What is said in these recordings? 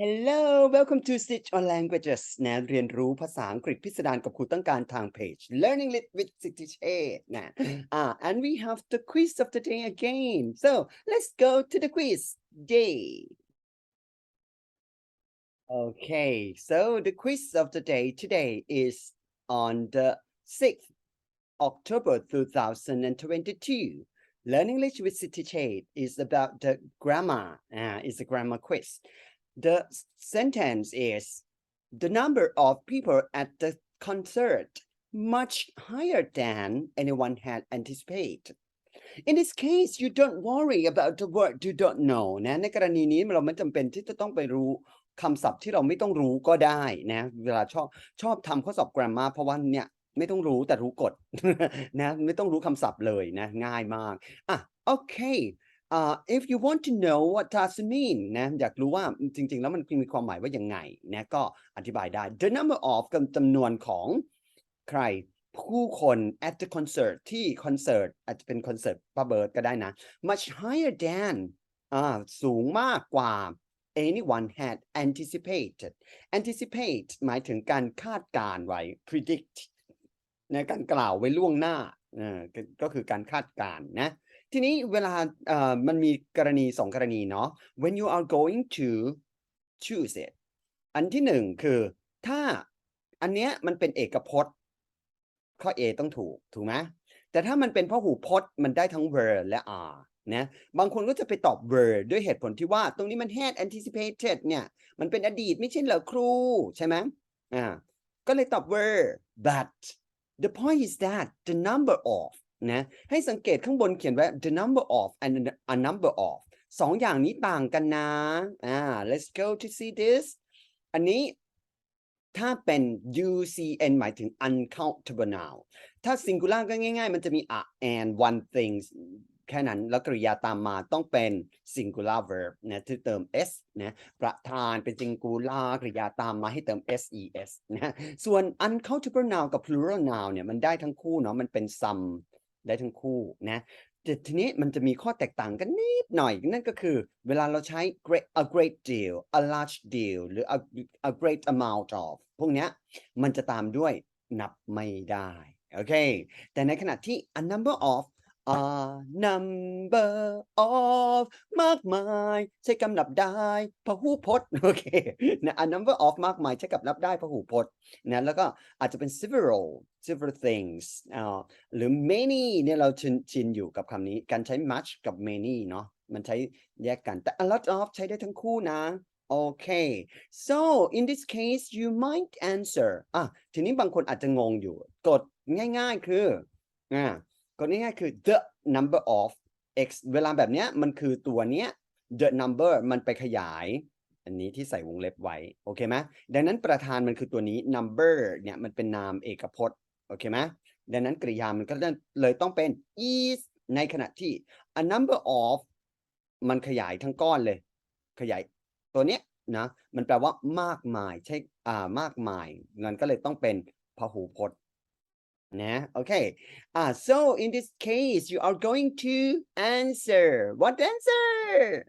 Hello welcome to Stitch on Languages นะเรียนรู้ภาษาอังกฤษพิสดารกับครูต้องการทางเพจ Learning Lit with City c h e นะอ่า and we have the quiz of the day again so let's go to the quiz day okay so the quiz of the day today is on the 6th October 2022 Learning English with City Shade is about the grammar uh, is a grammar quiz The sentence is the number of people at the concert much higher than anyone had anticipated. In this case, you don't worry about the word you don't know นะในกรณีนี้เราไม่จำเป็นที่จะต้องไปรู้คำศัพท์ที่เราไม่ต้องรู้ก็ได้นะเวลาชอบชอบทำข้อสอบ grammar เพราะว่าเนี่ยไม่ต้องรู้แต่รู้กฎนะไม่ต้องรู้คำศัพท์เลยนะง่ายมากอะโอเค uh, if you want to know what does it mean นะอยากรู้ว่าจริง ๆ แล้วมันมีความหมายว่ายังไงนะก็อธิบายได้ the number of กับจำนวนของใครผู้คน at the concert ที่คอนเสิร์ตอาจจะเป็นคอนเสิร์ตป้าเบิร์ดก็ได้นะ much higher than อ่าสูงมากกว่า anyone had anticipated anticipate หมายถึงการคาดการไว้ predict นะการกล่าวไว้ล่วงหน้าอ่าก็คือการคาดการนะ ทีนี้เวลาเอ่อมันมีกรณีสองกรณีเนาะ when you are going to choose it อันที่หนึ่งคือ ถ้าอันเนี้ยมันเป็นเอกพจน์ ข้อ A ต้องถูก ถูกไหมแต่ถ้ามันเป็นพหูพจน์มันได้ทั้ง were และ are นะบางคนก็จะไปตอบ were ด้วยเหตุผลที่ว่า ตรงนี้มัน had anticipated เนี่ยมันเป็นอดีตไม่ใช่เหรอครู ใช่ไหมอ่าก็เลยตอบ were but the point is that the number of นะให้สังเกตข้างบนเขียนไว้ the number of and a number of สองอย่างนี้ต่างกันนะอ่า let's go to see this อันนี้ถ้าเป็น UCN หมายถึง uncountable noun ถ้า singular ก็ง่าย ๆ มันจะมี a and one thing แค่นั้น แล้วกริยาตามมาต้องเป็น singular verb นะที่เติม s นะประธานเป็น singular กริยาตามมาให้เติม ses นะส่วน uncountable noun กับ plural noun เนี่ยมันได้ทั้งคู่เนาะมันเป็น some ได้ทั้งคู่นะแต่ทีนี้มันจะมีข้อแตกต่างกันนิดหน่อย นั่นก็คือ เวลาเราใช้ great a great deal a large deal หรือ a, a great amount of พวกเนี้ยมันจะตามด้วยนับไม่ได้ โอเค แต่ในขณะที่ a number of a number of มากมายใช้กำนับได้พหูพจน์โอเคนะ a number of มากมายใช้กับนับได้พหูพจน์นะแล้วก็อาจจะเป็น several several things อ่าหรือ many เนี่ยเราชินชินอยู่กับคำนี้ การใช้ much กับ many เนาะมันใช้แยกกันแต่ a lot of ใช้ได้ทั้งคู่นะโอเค so in this case you might answer อะทีนี้บางคนอาจจะงงอยู่ กดง่ายๆคืออ่า กดง่ายๆคือ the number of x เวลาแบบเนี้ยมันคือตัวเนี้ย the number มันไปขยาย อันนี้ที่ใส่วงเล็บไว้ โอเคไหมดังนั้นประธานมันคือตัวนี้ number เนี่ยมันเป็นนามเอกพจน์ โอเคไหมดังนั้นกริยามันก็เลยต้องเป็น is ในขณะที่ a number of มันขยายทั้งก้อนเลย ขยายตัวเนี้ยนะมันแปลว่ามากมายใช่อ่ามากมายงั้นก็เลยต้องเป็นพหูพจน์ Yeah, okay. Uh, so in this case, you are going to answer. What answer?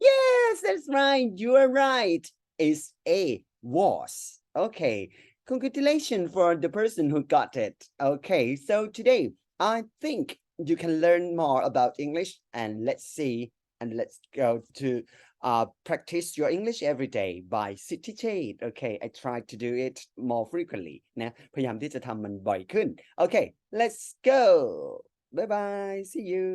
Yes, that's right. You are right. It's A, was. Okay, congratulations for the person who got it. Okay, so today I think you can learn more about English and let's see and let's go to uh, practice your English every day by City Shade. Okay, I try to do it more frequently. นะพยายามที่จะทำมันบ่อยขึ้น Okay, let's go. Bye bye. See you.